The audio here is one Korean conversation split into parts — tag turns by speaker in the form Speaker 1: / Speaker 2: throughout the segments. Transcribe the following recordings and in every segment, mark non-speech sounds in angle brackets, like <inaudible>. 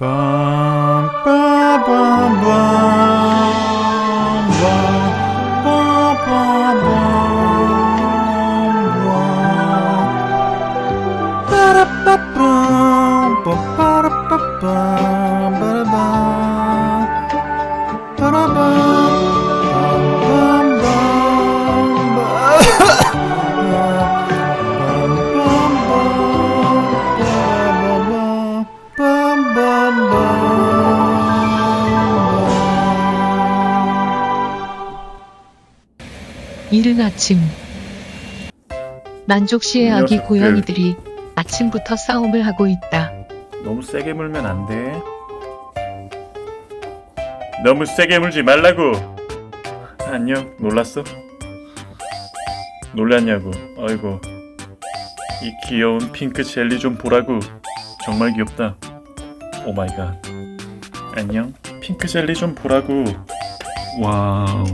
Speaker 1: 이 만족 씨의 아기
Speaker 2: 녀석들.
Speaker 1: 고양이들이 아침부터 싸움을 하고 있다.
Speaker 2: 너무 세게 물면 안 돼. 너무 세게 물지 말라고. 안녕. 놀랐어? 놀랐냐고. 아이고. 이 귀여운 핑크 젤리 좀 보라고. 정말 귀엽다. 오 마이 갓. 안녕. 핑크 젤리 좀 보라고. 와우.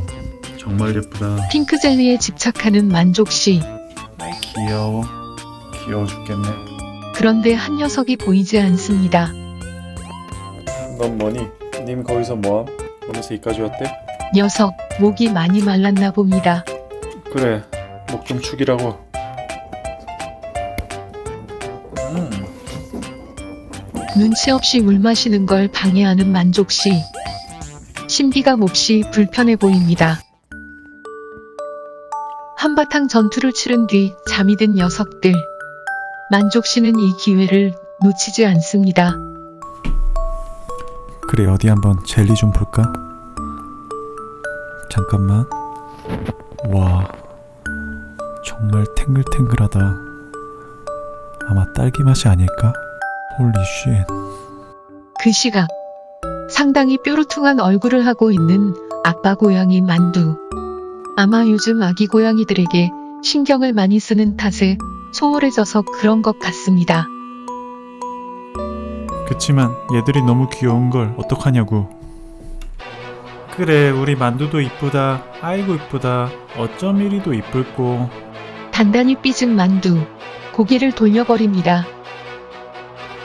Speaker 2: 정말 예쁘다.
Speaker 1: 핑크 젤리에 집착하는 만족 씨.
Speaker 2: 귀여워. 귀여워 죽겠네.
Speaker 1: 그런데 한 녀석이 보이지 않습니다.
Speaker 2: 넌 뭐니? 님 거기서 뭐함? 어느새 이까지 왔대?
Speaker 1: 녀석 목이 많이 말랐나 봅니다.
Speaker 2: 그래 목 좀 축이라고 음
Speaker 1: 눈치 없이 물 마시는 걸 방해하는 만족 씨. 신비가 몹시 불편해 보입니다. 한바탕 전투를 치른 뒤 잠이 든 녀석들. 만족 씨는 이 기회를 놓치지 않습니다.
Speaker 3: 그래 어디 한번 젤리 좀 볼까? 잠깐만 와 정말 탱글탱글하다 아마 딸기 맛이 아닐까? 홀리 쉣
Speaker 1: 그 시각 상당히 뾰루퉁한 얼굴을 하고 있는 아빠 고양이 만두. 아마 요즘 아기 고양이들에게 신경을 많이 쓰는 탓에 소홀해져서 그런 것 같습니다.
Speaker 3: 그치만 얘들이 너무 귀여운 걸 어떡하냐고 그래 우리 만두도 이쁘다 아이고 이쁘다 어쩜 이리도 이쁠꼬
Speaker 1: 단단히 삐진 만두. 고개를 돌려버립니다.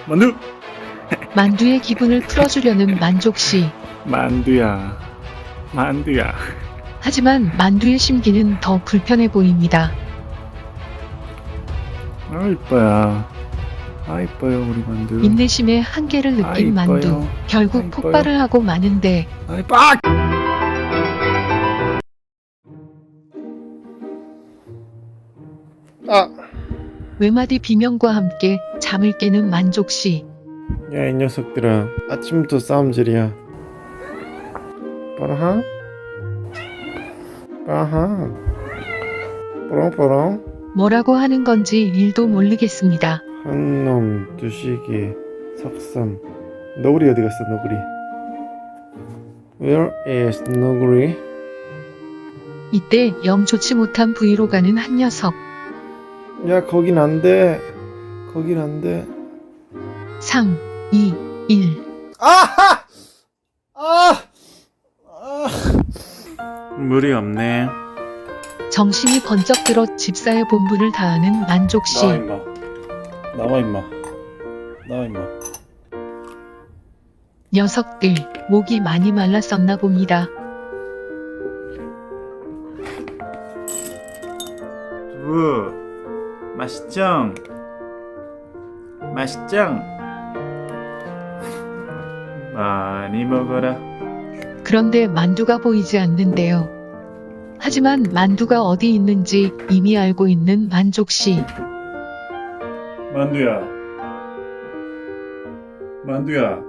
Speaker 2: 만두
Speaker 1: 만두의 기분을 풀어주려는 만족 씨.
Speaker 2: 만두야 만두야
Speaker 1: 하지만 만두의 심기는 더 불편해 보입니다.
Speaker 2: 아 이뻐야 아 이뻐요 우리 만두
Speaker 1: 인내심의 한계를 느낀
Speaker 2: 아, 이뻐요.
Speaker 1: 만두. 결국
Speaker 2: 아, 이뻐요.
Speaker 1: 폭발을 하고 마는데
Speaker 2: 아 이뻐 아!
Speaker 1: 외마디 비명과 함께 잠을 깨는 만족 씨.
Speaker 4: 야 이 녀석들아 아침부터 싸움질이야 빠라 하 빠라하. 뽀롱뽀롱.
Speaker 1: 뭐라고 하는 건지 일도 모르겠습니다.
Speaker 4: 한놈 두시기 석삼 너구리 어디 갔어 너구리? Where is 너구리?
Speaker 1: 이때 영 좋지 못한 부위로 가는 한 녀석.
Speaker 4: 야 거긴 안 돼. 거긴 안 돼.
Speaker 1: 3, 2, 1.
Speaker 4: 아하 아 아.
Speaker 2: 물이 없네
Speaker 1: 정신이 번쩍 들어 집사의 본분을 다하는 만족 씨.
Speaker 2: 나와 임마 나와 임마 나와 임마
Speaker 1: 녀석들 목이 많이 말랐었나 봅니다.
Speaker 2: 두부 맛있죠? 맛있죠? 많이 먹어라
Speaker 1: 그런데 만두가 보이지 않는데요. 하지만 만두가 어디 있는지 이미 알고 있는 만족 씨.
Speaker 2: 만두야 만두야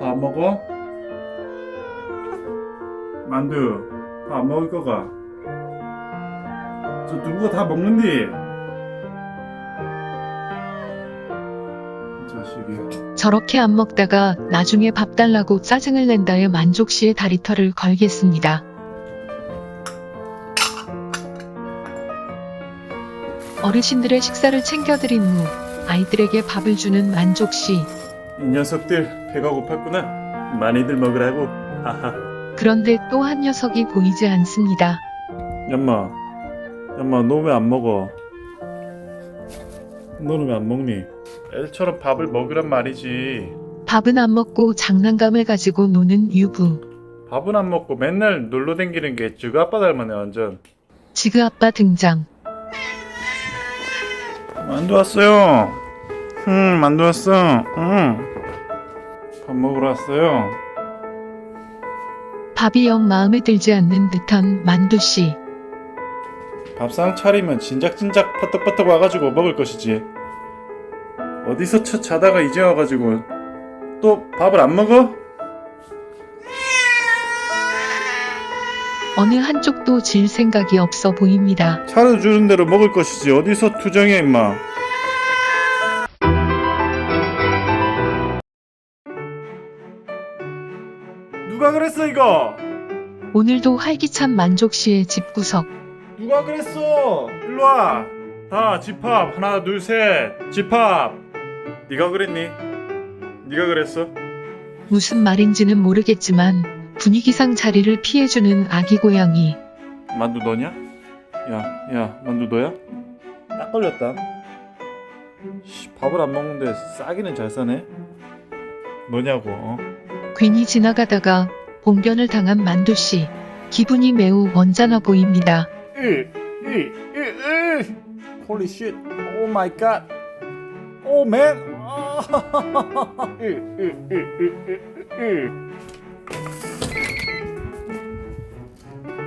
Speaker 2: 밥 먹어? 만두 밥 먹을 거가 저 두부가 다 먹는디
Speaker 1: 저렇게 안 먹다가 나중에 밥 달라고 짜증을 낸다에 만족 씨의 다리털을 걸겠습니다. 어르신들의 식사를 챙겨드린 후 아이들에게 밥을 주는 만족 씨.
Speaker 2: 이 녀석들 배가 고팠구나 많이들 먹으라고 하하
Speaker 1: 그런데 또 한 녀석이 보이지 않습니다.
Speaker 2: 얌마 얌마 너 왜 안 먹어 너는 왜 안 먹니? 애들처럼 밥을 먹으란 말이지
Speaker 1: 밥은 안 먹고 장난감을 가지고 노는 유부.
Speaker 2: 밥은 안 먹고 맨날 놀러 댕기는 게 지그 아빠 닮았네 완전.
Speaker 1: 지그 아빠 등장.
Speaker 2: 만두 왔어요. 응, 만두 왔어. 응. 밥 먹으러 왔어요.
Speaker 1: 밥이 영 마음에 들지 않는 듯한 만두 씨.
Speaker 2: 밥상 차리면 진작진작 퍼떡퍼떡 와가지고 먹을 것이지. 어디서 쳐 자다가 이제 와가지고 또 밥을 안 먹어?
Speaker 1: 어느 한쪽도 질 생각이 없어 보입니다.
Speaker 2: 차려주는 대로 먹을 것이지 어디서 투정해 임마. 누가 그랬어 이거?
Speaker 1: 오늘도 활기찬 만족 씨의 집구석.
Speaker 2: 누가 그랬어? 일로 와. 다 집합 하나 둘 셋. 집합. 네가 그랬니? 네가 그랬어?
Speaker 1: 무슨 말인지는 모르겠지만 분위기상 자리를 피해주는 아기 고양이.
Speaker 2: 만두 너냐? 야, 야, 만두 너야? 딱 걸렸다. 씨, 밥을 안 먹는데 싸기는 잘 싸네. 너냐고. 어?
Speaker 1: 괜히 지나가다가 봉변을 당한 만두 씨. 기분이 매우 언짢아 보입니다.
Speaker 2: 으, 으, 으, 으. Holy shit. Oh my god. Oh man.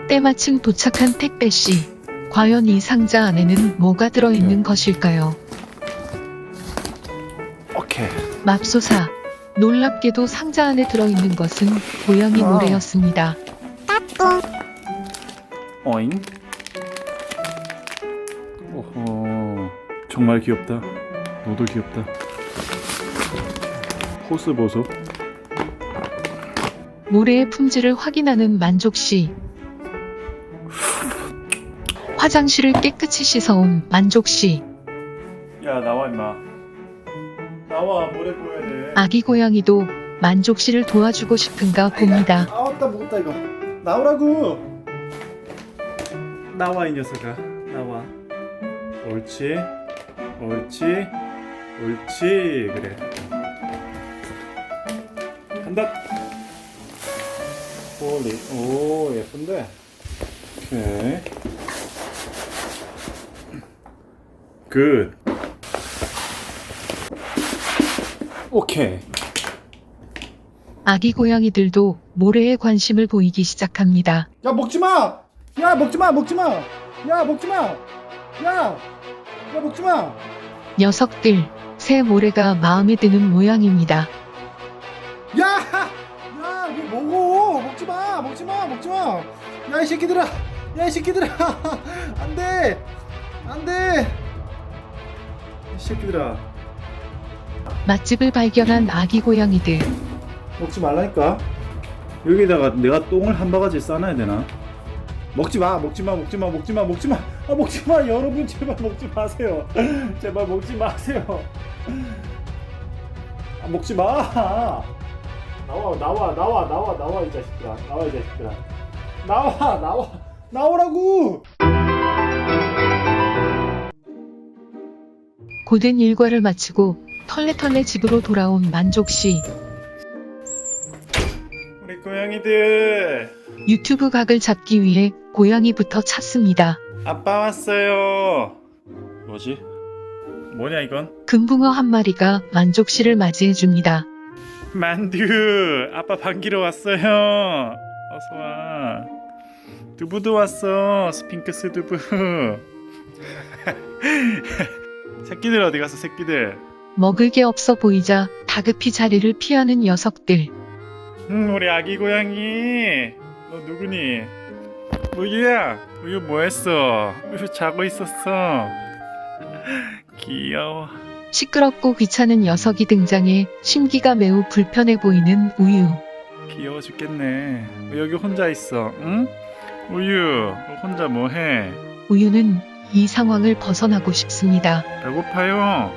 Speaker 1: 때마침 도착한 택배 씨. 과연 이 상자 안에는 뭐가 들어있는 것일까요?
Speaker 2: 오케이.
Speaker 1: 맙소사. 놀랍게도 상자 안에 들어있는 것은 고양이
Speaker 2: 아.
Speaker 1: 모래였습니다.
Speaker 2: 어잉? 오호. 정말 귀엽다. 너도 귀엽다. 포스 보소.
Speaker 1: 모래의 품질을 확인하는 만족 씨. 화장실을 깨끗이 씻어온 만족 씨.
Speaker 2: 야 나와 임마. 나와 모래 보여야 돼.
Speaker 1: 아기 고양이도 만족 씨를 도와주고 싶은가 봅니다.
Speaker 2: 아 왔다 먹었다 이거. 나오라고. 나와 이 녀석아. 나와. 옳지. 옳지. 옳지. 그래. 간다. 홀리. 오 예쁜데. 오케이. 굿. 오케이.
Speaker 1: 아기 고양이들도 모래에 관심을 보이기 시작합니다.
Speaker 4: 야 먹지 마. 야 먹지 마. 먹지 마. 야 먹지 마. 야. 야 먹지 마.
Speaker 1: 녀석들, 새 모래가 마음에 드는 모양입니다.
Speaker 4: 야! 야, 왜 먹어? 먹지 마. 먹지 마. 먹지 마. 야, 이 새끼들아. 야, 이 새끼들아. <laughs> 안 돼. 안 돼. 이 새끼들아.
Speaker 1: 맛집을 발견한 아기 고양이들.
Speaker 2: 먹지 말라니까. 여기다가 내가 똥을 한 바가지 싸놔야 되나?
Speaker 4: 먹지 마. 먹지 마. 먹지 마. 먹지 마. 먹지 마. 아, 먹지 마. 여러분 제발 먹지 마세요. 제발 먹지 마세요. 아, 먹지 마. 나와, 나와, 나와, 나와, 나와 이 자식들아. 나와 이 자식들아. 나와, 나와. 나오라고.
Speaker 1: 고된 일과를 마치고 털레털레 집으로 돌아온 만족 씨.
Speaker 2: 우리 고양이들.
Speaker 1: 유튜브 각을 잡기 위해 고양이부터 찾습니다.
Speaker 2: 아빠 왔어요. 뭐지? 뭐냐 이건?
Speaker 1: 금붕어 한 마리가 만족 씨를 맞이해 줍니다.
Speaker 2: 만두. 아빠 반기러 왔어요. 어서 와. 두부도 왔어. 스핑크스 두부. <laughs> 새끼들 어디 갔어 새끼들?
Speaker 1: 먹을 게 없어 보이자 다급히 자리를 피하는 녀석들.
Speaker 2: 음, 우리 아기 고양이. 너 누구니? 우유야. 우유 뭐 했어? 우유 자고 있었어. <laughs> 귀여워.
Speaker 1: 시끄럽고 귀찮은 녀석이 등장해 심기가 매우 불편해 보이는 우유.
Speaker 2: 귀여워 죽겠네. 왜 여기 혼자 있어? 응? 우유. 너 혼자 뭐 해?
Speaker 1: 우유는 이 상황을 벗어나고 싶습니다.
Speaker 2: 배고파요.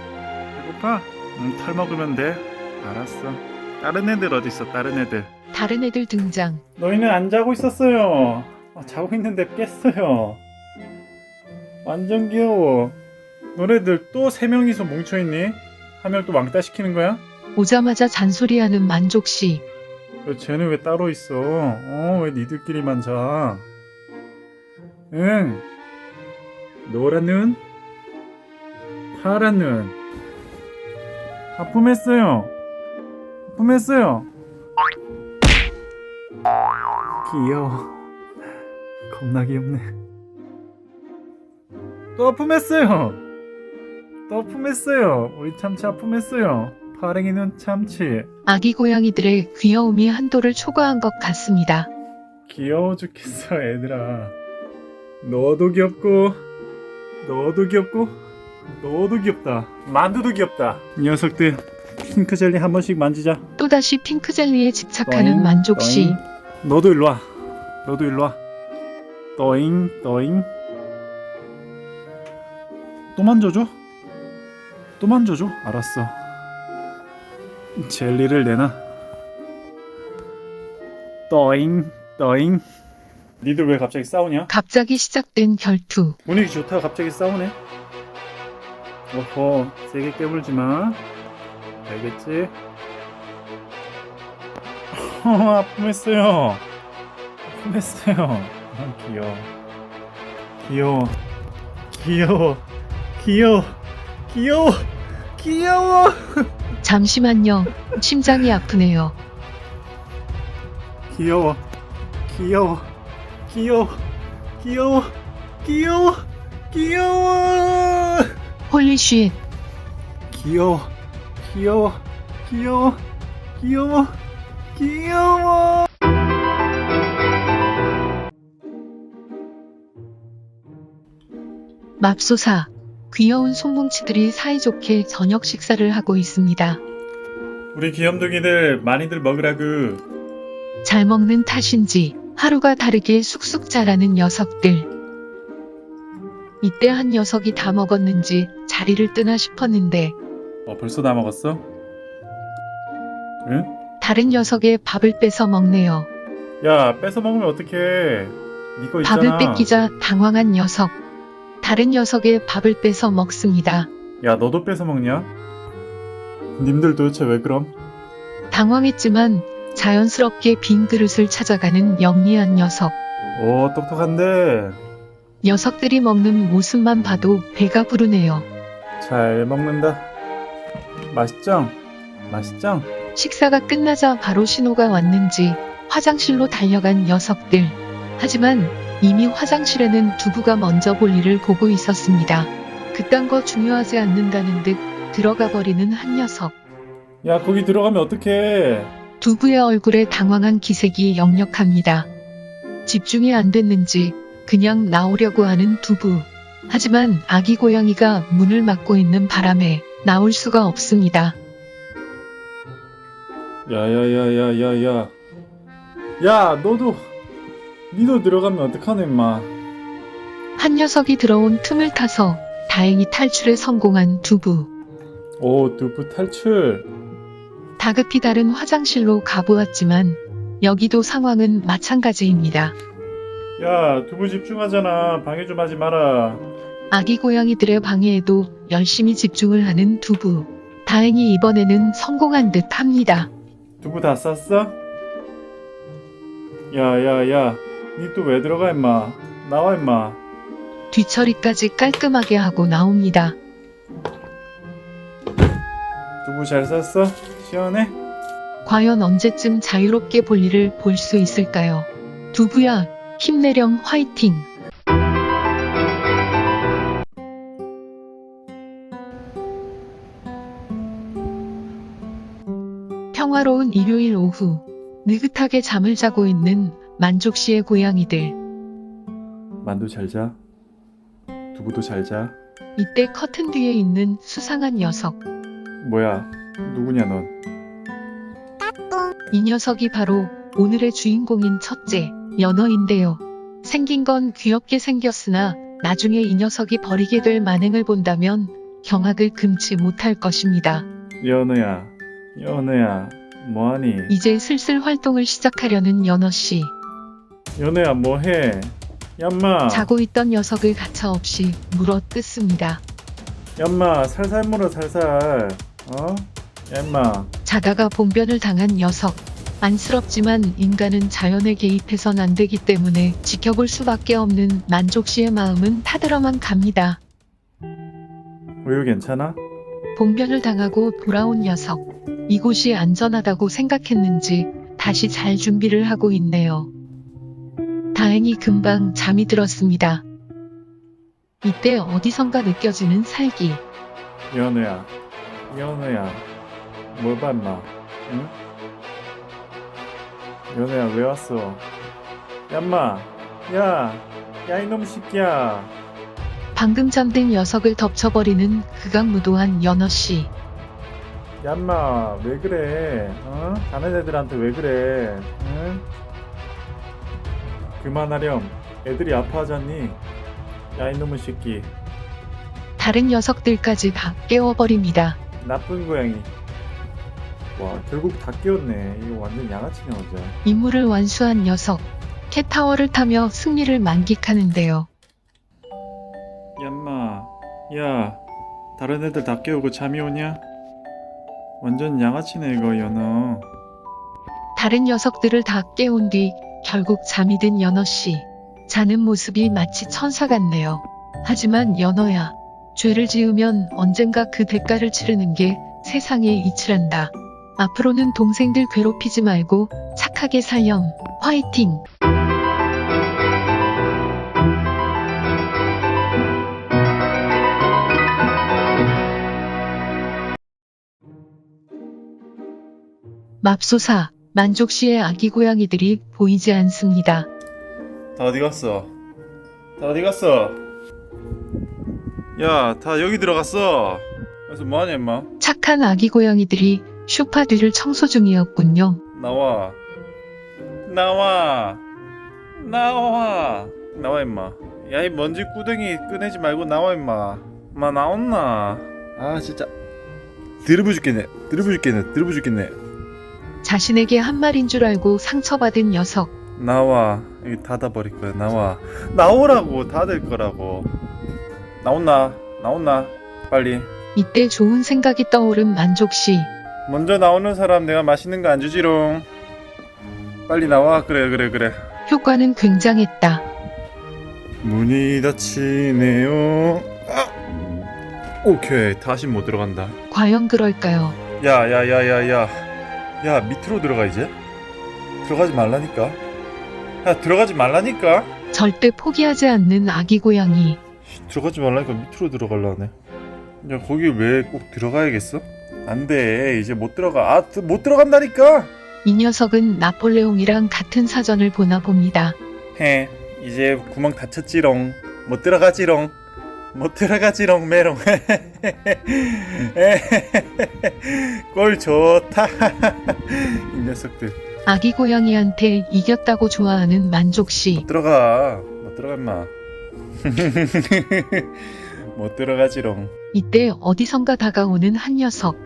Speaker 2: 배고파? 응, 털 먹으면 돼. 알았어. 다른 애들 어디 있어? 다른 애들.
Speaker 1: 다른 애들 등장.
Speaker 2: 너희는 안 자고 있었어요. 아, 자고 있는데 깼어요. 완전 귀여워. 너네들 또 세 명이서 뭉쳐 있니? 한명또 왕따 시키는 거야?
Speaker 1: 오자마자 잔소리하는 만족 씨.
Speaker 2: 야, 쟤는 왜 따로 있어? 어, 왜 니들끼리만 자? 응. 노란 눈, 파란 눈. 하품했어요. 하품했어요. 귀여워. 겁나 귀엽네. 또 하품했어요. 또 하품했어요. 우리 참치 하품했어요. 파랭이 눈 참치.
Speaker 1: 아기 고양이들의 귀여움이 한도를 초과한 것 같습니다.
Speaker 2: 귀여워 죽겠어 애들아 너도 귀엽고 너도 귀엽고 너도 귀엽다 만두도 귀엽다 이 녀석들 핑크 젤리 한 번씩 만지자
Speaker 1: 또다시 핑크 젤리에 집착하는
Speaker 2: 떠잉,
Speaker 1: 만족 씨.
Speaker 2: 떠잉. 너도 일로 와 너도 일로 와 떠잉 떠잉 또 만져줘 또 만져줘 알았어 젤리를 내놔 떠잉 떠잉 니들 왜 갑자기 싸우냐?
Speaker 1: 갑자기 시작된 결투.
Speaker 2: 분위기 좋다가 갑자기 싸우네. 어허, 세게 깨물지 마. 알겠지? <laughs> 어, 아픔했어요. 아픔했어요. 아, 귀여워. 귀여워. 귀여워. 귀여워. 귀여워. 귀여워.
Speaker 1: 잠시만요. 심장이 아프네요.
Speaker 2: 귀여워. 귀여워. 귀여워. 귀여워. 귀여워. 귀여워.
Speaker 1: 홀리쉿.
Speaker 2: 귀여워 귀여워 귀여워 귀여워 귀여워
Speaker 1: 맙소사. 귀여운 손뭉치들이 사이좋게 저녁 식사를 하고 있습니다.
Speaker 2: 우리 귀염둥이들 많이들 먹으라고
Speaker 1: 잘 먹는 탓인지 하루가 다르게 쑥쑥 자라는 녀석들. 이때 한 녀석이 다 먹었는지 자리를 뜨나 싶었는데
Speaker 2: 어 벌써 다 먹었어? 응?
Speaker 1: 다른 녀석의 밥을 뺏어 먹네요.
Speaker 2: 야 뺏어 먹으면 어떡해 니거 있잖아
Speaker 1: 밥을 뺏기자 당황한 녀석. 다른 녀석의 밥을 뺏어 먹습니다.
Speaker 2: 야 너도 뺏어 먹냐? 님들 도대체 왜 그럼?
Speaker 1: 당황했지만 자연스럽게 빈 그릇을 찾아가는 영리한 녀석.
Speaker 2: 오 똑똑한데
Speaker 1: 녀석들이 먹는 모습만 봐도 배가 부르네요.
Speaker 2: 잘 먹는다 맛있죠? 맛있죠?
Speaker 1: 식사가 끝나자 바로 신호가 왔는지 화장실로 달려간 녀석들. 하지만 이미 화장실에는 두부가 먼저 볼일을 보고 있었습니다. 그딴 거 중요하지 않는다는 듯 들어가 버리는 한 녀석.
Speaker 2: 야 거기 들어가면 어떡해
Speaker 1: 두부의 얼굴에 당황한 기색이 역력합니다. 집중이 안 됐는지 그냥 나오려고 하는 두부. 하지만 아기 고양이가 문을 막고 있는 바람에 나올 수가 없습니다.
Speaker 2: 야야야야야야 야 너도 니도 들어가면 어떡하네 임마
Speaker 1: 한 녀석이 들어온 틈을 타서 다행히 탈출에 성공한 두부.
Speaker 2: 오 두부 탈출
Speaker 1: 다급히 다른 화장실로 가보았지만 여기도 상황은 마찬가지입니다.
Speaker 2: 야 두부 집중하잖아 방해 좀 하지 마라
Speaker 1: 아기 고양이들의 방해에도 열심히 집중을 하는 두부. 다행히 이번에는 성공한 듯 합니다.
Speaker 2: 두부 다 쌌어? 야야야 니 또 왜 들어가 임마 나와 임마
Speaker 1: 뒤처리까지 깔끔하게 하고 나옵니다.
Speaker 2: 두부 잘 쌌어? 시원해?
Speaker 1: 과연 언제쯤 자유롭게 볼 일을 볼 수 있을까요? 두부야, 힘내렴 화이팅! 평화로운 일요일 오후, 느긋하게 잠을 자고 있는 만족 씨의 고양이들.
Speaker 2: 만두 잘 자 두부도 잘 자
Speaker 1: 이때 커튼 뒤에 있는 수상한 녀석.
Speaker 2: 뭐야 누구냐 넌
Speaker 1: 이 녀석이 바로 오늘의 주인공인 첫째, 연어인데요. 생긴 건 귀엽게 생겼으나 나중에 이 녀석이 벌이게 될 만행을 본다면 경악을 금치 못할 것입니다.
Speaker 2: 연우야 연우야 뭐하니
Speaker 1: 이제 슬슬 활동을 시작하려는 연어 씨.
Speaker 2: 연우야 뭐해 얌마
Speaker 1: 자고 있던 녀석을 가차없이 물어 뜯습니다.
Speaker 2: 얌마 살살 물어 살살 어? 얌마
Speaker 1: 자다가 봉변을 당한 녀석. 안쓰럽지만 인간은 자연에 개입해선 안 되기 때문에 지켜볼 수밖에 없는 만족 씨의 마음은 타들어만 갑니다.
Speaker 2: 우유 괜찮아?
Speaker 1: 봉변을 당하고 돌아온 녀석. 이곳이 안전하다고 생각했는지 다시 잘 준비를 하고 있네요. 다행히 금방 잠이 들었습니다. 이때 어디선가 느껴지는 살기.
Speaker 2: 연우야, 연우야, 뭘 봐, 임마? 응? 연우야, 왜 왔어? 얌마, 야, 야 이놈 새끼야.
Speaker 1: 방금 잠든 녀석을 덮쳐버리는 극악무도한 연어 씨.
Speaker 2: 얌마, 왜 그래? 어? 다른 애들한테 왜 그래? 응? 그만하렴. 애들이 아파하잖니? 야 이놈의 새끼,
Speaker 1: 다른 녀석들까지 다 깨워버립니다.
Speaker 2: 나쁜 고양이. 와, 결국 다 깨웠네. 이거 완전 양아치네 어제.
Speaker 1: 임무를 완수한 녀석. 캣타워를 타며 승리를 만끽하는데요.
Speaker 2: 얌마, 야, 다른 애들 다 깨우고 잠이 오냐? 완전 양아치네 이거 연어.
Speaker 1: 다른 녀석들을 다 깨운 뒤 결국 잠이 든 연어 씨. 자는 모습이 마치 천사 같네요. 하지만 연어야. 죄를 지으면 언젠가 그 대가를 치르는 게 세상의 이치란다. 앞으로는 동생들 괴롭히지 말고 착하게 살렴. 화이팅! 맙소사, 만족시의 아기 고양이들이 보이지 않습니다.
Speaker 2: 다 어디 갔어? 다 어디 갔어? 야, 다 여기 들어갔어. 그래서 뭐하냐 임마?
Speaker 1: 착한 아기 고양이들이 쇼파 뒤를 청소 중이었군요.
Speaker 2: 나와. 나와. 나와. 나와 임마. 야 이 먼지 구덩이 꺼내지 말고 나와 임마. 마 나온나. 아 진짜. 드러브 죽겠네. 드러브 죽겠네. 드러브 죽겠네.
Speaker 1: 자신에게 한 말인 줄 알고 상처받은 녀석.
Speaker 2: 나와. 여기 닫아버릴 거야. 나와. 나오라고 닫을 거라고. 나온나. 나온나. 빨리.
Speaker 1: 이때 좋은 생각이 떠오른 만족씨.
Speaker 2: 먼저 나오는 사람 내가 맛있는 거 안 주지롱. 빨리 나와. 그래 그래 그래.
Speaker 1: 효과는 굉장했다.
Speaker 2: 문이 닫히네요. 아! 오케이. 다시 못 들어간다.
Speaker 1: 과연 그럴까요?
Speaker 2: 야야야야야. 야 밑으로 들어가 이제. 들어가지 말라니까. 야 들어가지 말라니까.
Speaker 1: 절대 포기하지 않는 아기 고양이.
Speaker 2: 들어가지 말라니까 밑으로 들어갈라네. 야 거기 왜 꼭 들어가야겠어? 안돼 이제 못 들어가. 아 못 들어간다니까.
Speaker 1: 이 녀석은 나폴레옹이랑 같은 사전을 보나 봅니다.
Speaker 2: 해 이제 구멍 닫혔지롱. 못 들어가지롱. 못 들어가지롱 메롱. <laughs> <laughs> 꼴 좋다. <laughs> 이 녀석들
Speaker 1: 아기 고양이한테 이겼다고 좋아하는 만족 씨.
Speaker 2: 못 들어가. 못 들어가 임마. <laughs> 못 들어가지롱.
Speaker 1: 이때 어디선가 다가오는 한 녀석.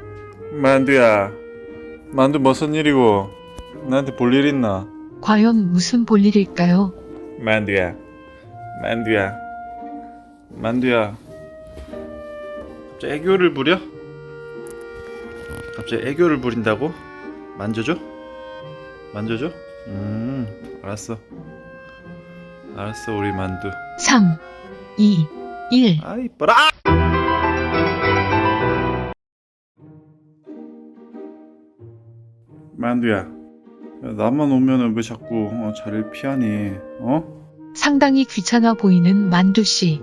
Speaker 2: 만두야. 만두 무슨 일이고? 나한테 볼 일 있나?
Speaker 1: 과연 무슨 볼일일까요?
Speaker 2: 만두야. 만두야. 만두야. 갑자기 애교를 부려? 갑자기 애교를 부린다고? 만져줘? 만져줘? 음, 알았어. 알았어, 우리 만두.
Speaker 1: 3, 2, 1.
Speaker 2: 아, 이뻐라! 만두야. 야, 나만 오면은 왜 자꾸 어, 자리를 피하니? 어?
Speaker 1: 상당히 귀찮아 보이는 만두 씨.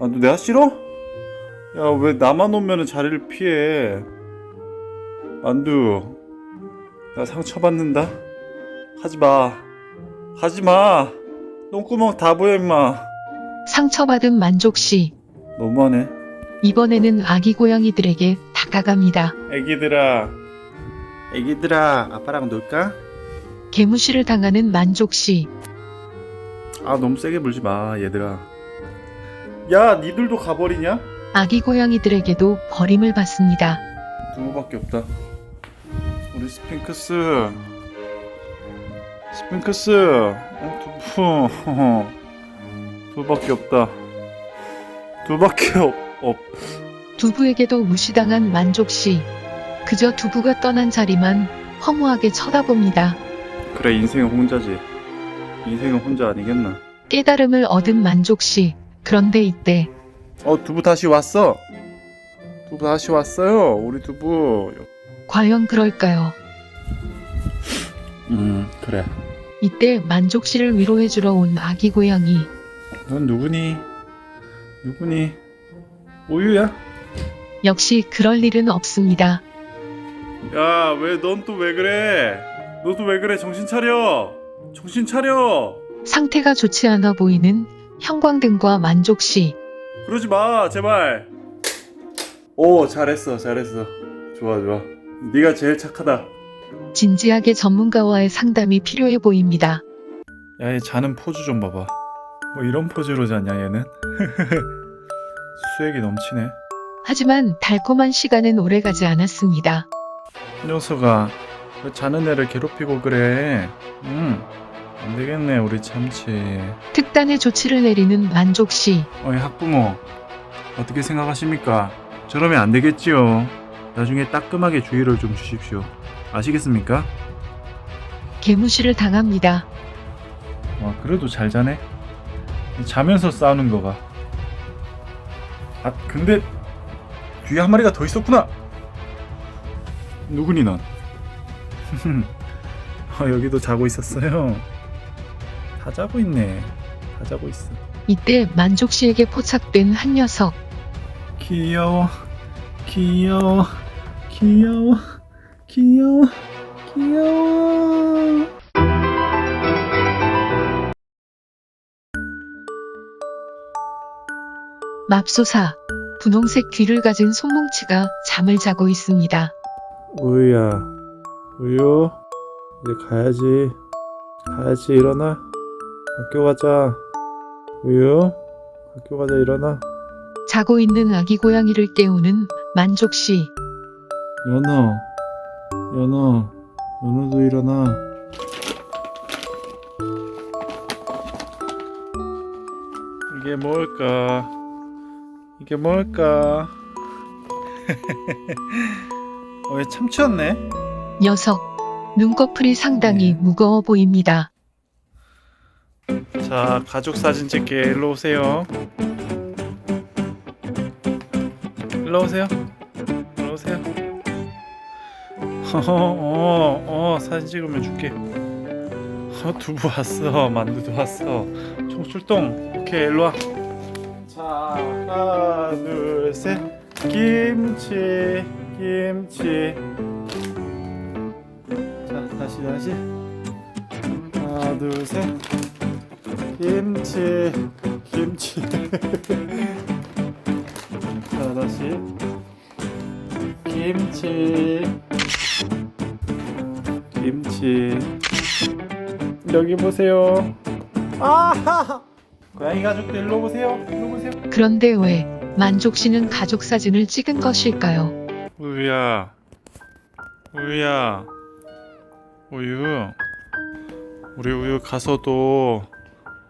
Speaker 2: 만두 내가 싫어? 야, 왜 나만 오면은 자리를 피해? 만두, 나 상처받는다? 하지 마. 하지 마. 똥구멍 다 보여, 임마.
Speaker 1: 상처받은 만족 씨.
Speaker 2: 너무하네.
Speaker 1: 이번에는 아기 고양이들에게 다가갑니다.
Speaker 2: 애기들아. 애기들아, 아빠랑 놀까?
Speaker 1: 개무시를 당하는 만족 씨.
Speaker 2: 아, 너무 세게 물지 마, 얘들아. 야, 니들도 가버리냐?
Speaker 1: 아기 고양이들에게도 버림을 받습니다.
Speaker 2: 두부밖에 없다. 우리 스핑크스. 스핑크스. 어, 두부. <laughs> 두부밖에 없다. 두부밖에 없. 없.
Speaker 1: 두부에게도 무시당한 만족씨. 그저 두부가 떠난 자리만 허무하게 쳐다봅니다.
Speaker 2: 그래 인생은 혼자지. 인생은 혼자 아니겠나?
Speaker 1: 깨달음을 얻은 만족 씨. 그런데 이때
Speaker 2: 어 두부 다시 왔어. 두부 다시 왔어요. 우리 두부.
Speaker 1: 과연 그럴까요?
Speaker 2: 음 그래.
Speaker 1: 이때 만족 씨를 위로해주러 온 아기 고양이.
Speaker 2: 넌 누구니? 누구니? 우유야?
Speaker 1: 역시 그럴 일은 없습니다.
Speaker 2: 야 왜 넌 또 왜 그래? 너도 왜 그래? 정신 차려. 정신 차려.
Speaker 1: 상태가 좋지 않아 보이는 형광등과 만족 씨.
Speaker 2: 그러지 마 제발. 오 잘했어 잘했어. 좋아 좋아. 네가 제일 착하다.
Speaker 1: 진지하게 전문가와의 상담이 필요해 보입니다.
Speaker 2: 야, 얘 자는 포즈 좀 봐봐. 뭐 이런 포즈로 자냐, 얘는? <laughs> 수액이 넘치네.
Speaker 1: 하지만 달콤한 시간은 오래가지 않았습니다.
Speaker 2: 녀석아, 왜 자는 애를 괴롭히고 그래? 응, 안 되겠네, 우리 참치.
Speaker 1: 특단의 조치를 내리는 만족 씨.
Speaker 2: 어이, 학부모. 어떻게 생각하십니까? 저러면 안 되겠지요. 나중에 따끔하게 주의를 좀 주십시오. 아시겠습니까?
Speaker 1: 개무시를 당합니다.
Speaker 2: 와, 그래도 잘 자네? 자면서 싸우는 거가. 아, 근데 뒤에 한 마리가 더 있었구나. 누구니 넌? 아, <laughs> 여기도 자고 있었어요. 다 자고 있네. 다 자고 있어.
Speaker 1: 이때 만족 씨에게 포착된 한 녀석.
Speaker 2: 귀여워, 귀여워, 귀여워, 귀여워, 귀여워.
Speaker 1: 맙소사. 분홍색 귀를 가진 손뭉치가 잠을 자고 있습니다.
Speaker 2: 우유야, 우유, 이제 가야지. 가야지, 일어나. 학교 가자. 우유, 학교 가자, 일어나.
Speaker 1: 자고 있는 아기 고양이를 깨우는 만족 씨.
Speaker 2: 연어, 연어, 연어도 일어나. 이게 뭘까? 이게 뭘까? <laughs> 어, 왜 참치였네?
Speaker 1: 녀석. 눈꺼풀이 상당히 무거워 보입니다.
Speaker 2: 자, 가족 사진 찍게 일로 오세요. 일로 오세요. 일로 오세요. 어, 어, 어, 사진 찍으면 줄게. 어, 두부 왔어. 만두도 왔어. 총출동. 오케이, 일로 와. 자, 하나, 둘, 셋. 김치, 김치. 자, 다시, 다시. 하나, 둘, 셋. 김치 김치 <laughs> 김치. 김치. 여기 보세요. 아 고양이 가족들 일로 보세요. 일로 보세요.
Speaker 1: 그런데 왜 만족 씨는 가족 사진을 찍은 것일까요?
Speaker 2: 우유야. 우유야. 우유. 우리 우유 가서도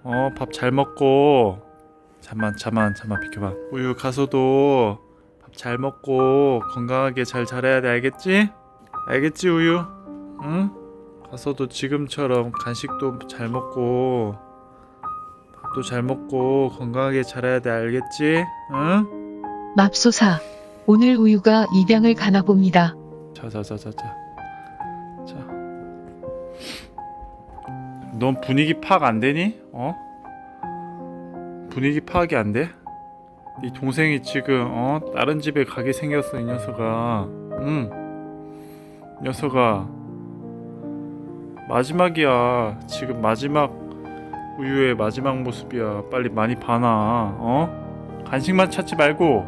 Speaker 2: 어 밥 잘 먹고. 잠만 잠만 잠만 비켜봐. 우유 가서도 밥 잘 먹고 건강하게 잘 자라야 돼 알겠지 알겠지 우유 응 가서도 지금처럼 간식도 잘 먹고 밥도 잘 먹고 건강하게 자라야 돼 알겠지 응
Speaker 1: 맙소사. 오늘 우유가 입양을 가나 봅니다.
Speaker 2: 자자자자자. 자. 넌 분위기 파악 안 되니? 어? 분위기 파악이 안 돼? 네 동생이 지금 어 다른 집에 가게 생겼어 이 녀석아. 응. 녀석아. 마지막이야. 지금 마지막 우유의 마지막 모습이야. 빨리 많이 봐놔. 어? 간식만 찾지 말고.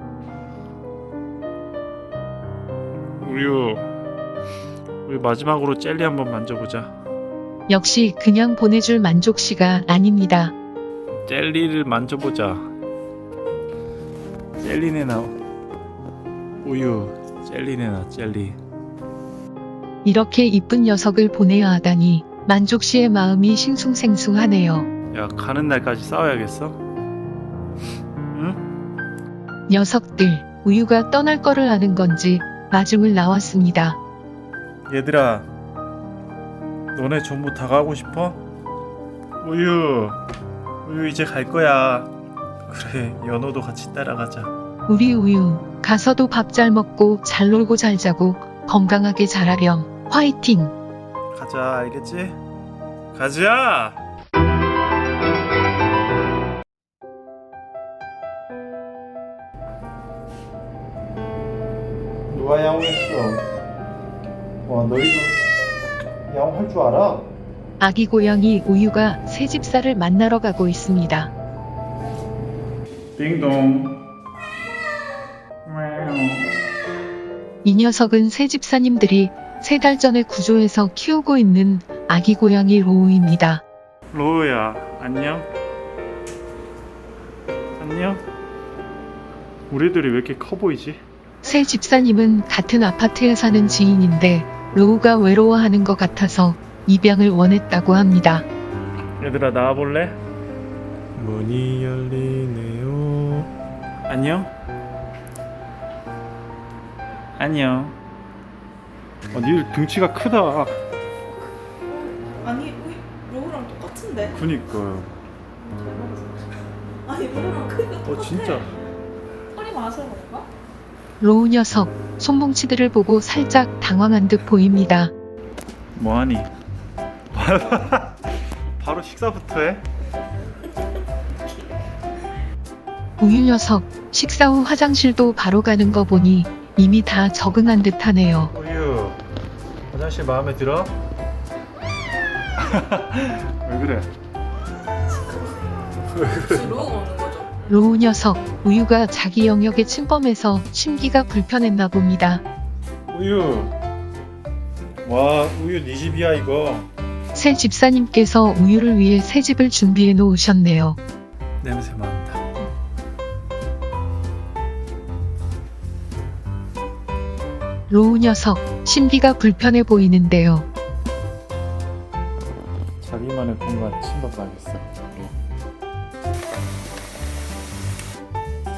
Speaker 2: 우유. 우리 마지막으로 젤리 한번 만져보자.
Speaker 1: 역시 그냥 보내줄 만족 씨가 아닙니다.
Speaker 2: 젤리를 만져보자. 젤리네 나. 우유. 젤리네 나 젤리.
Speaker 1: 이렇게 이쁜 녀석을 보내야 하다니 만족 씨의 마음이 싱숭생숭하네요.
Speaker 2: 야 가는 날까지 싸워야겠어? 응?
Speaker 1: 녀석들, 우유가 떠날 거를 아는 건지 마중을 나왔습니다.
Speaker 5: 얘들아, 너네 전부 다 가고 싶어? 우유, 우유 이제 갈 거야. 그래, 연호도 같이 따라가자.
Speaker 1: 우리 우유, 가서도 밥 잘 먹고 잘 놀고 잘 자고 건강하게 자라렴. 화이팅!
Speaker 5: 가자, 알겠지? 가자!
Speaker 4: 누가 야옹했어? 와 너희도 야옹할 줄 알아?
Speaker 1: 아기 고양이 우유가 새 집사를 만나러 가고 있습니다.
Speaker 5: 띵동.
Speaker 1: 이 녀석은 새 집사님들이 세 달 전에 구조해서 키우고 있는 아기 고양이 로우입니다.
Speaker 5: 로우야, 안녕? 안녕? 우리들이 왜 이렇게 커 보이지?
Speaker 1: 새 집사님은 같은 아파트에 사는 지인인데 로우가 외로워하는 것 같아서 입양을 원했다고 합니다.
Speaker 5: 얘들아, 나와볼래?
Speaker 2: 문이 열리네요.
Speaker 5: 안녕? 안녕.
Speaker 2: 아, 니들 등치가 크다.
Speaker 6: 아니 우리 로우랑 똑같은데?
Speaker 2: 그니까요.
Speaker 6: 아니 로우랑 크기가 똑같아
Speaker 2: 어 진짜.
Speaker 6: 털이 많아서 그런가?
Speaker 1: 로우 녀석 손뭉치들을 보고 살짝 당황한 듯 보입니다.
Speaker 5: 뭐하니? <laughs>
Speaker 2: 바로 식사부터 해.
Speaker 1: 우유 녀석 식사 후 화장실도 바로 가는 거 보니 이미 다 적응한 듯하네요.
Speaker 2: 우유. 화장실 마음에 들어? <laughs> 왜 그래?
Speaker 6: 혹시 로우가 오는 거죠?
Speaker 1: 로우 녀석 우유가 자기 영역에 침범해서 심기가 불편했나 봅니다.
Speaker 2: 우유. 와 우유 네 집이야 이거.
Speaker 1: 새 집사님께서 우유를 위해 새 집을 준비해 놓으셨네요.
Speaker 5: 냄새 맡다.
Speaker 1: 로우 녀석 심기가 불편해 보이는데요.
Speaker 2: 자기만의 공간 침범하겠어.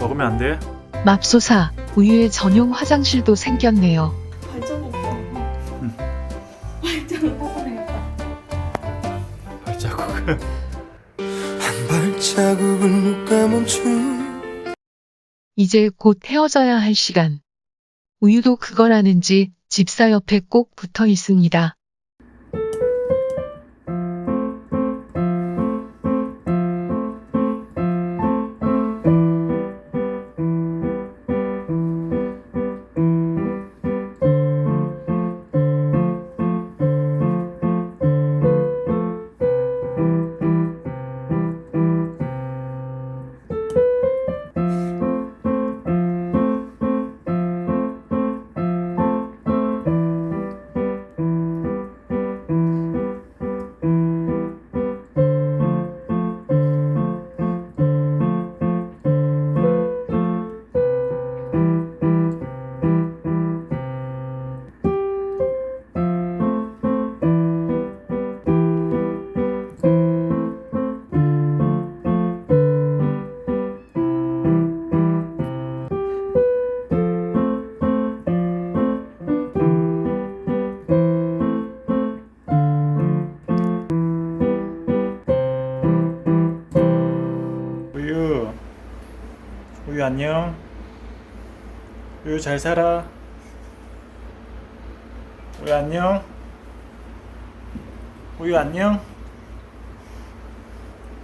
Speaker 5: 먹으면 안 돼?
Speaker 1: 맙소사 우유의 전용 화장실도 생겼네요.
Speaker 6: 발자국 봐 발자국 뽑아내겠다
Speaker 2: 발자국은.
Speaker 7: 한 발자국을 못 가멈춘
Speaker 1: 이제 곧 헤어져야 할 시간. 우유도 그걸 아는지 집사 옆에 꼭 붙어 있습니다.
Speaker 5: 잘 살아. 우유 안녕. 우유 안녕.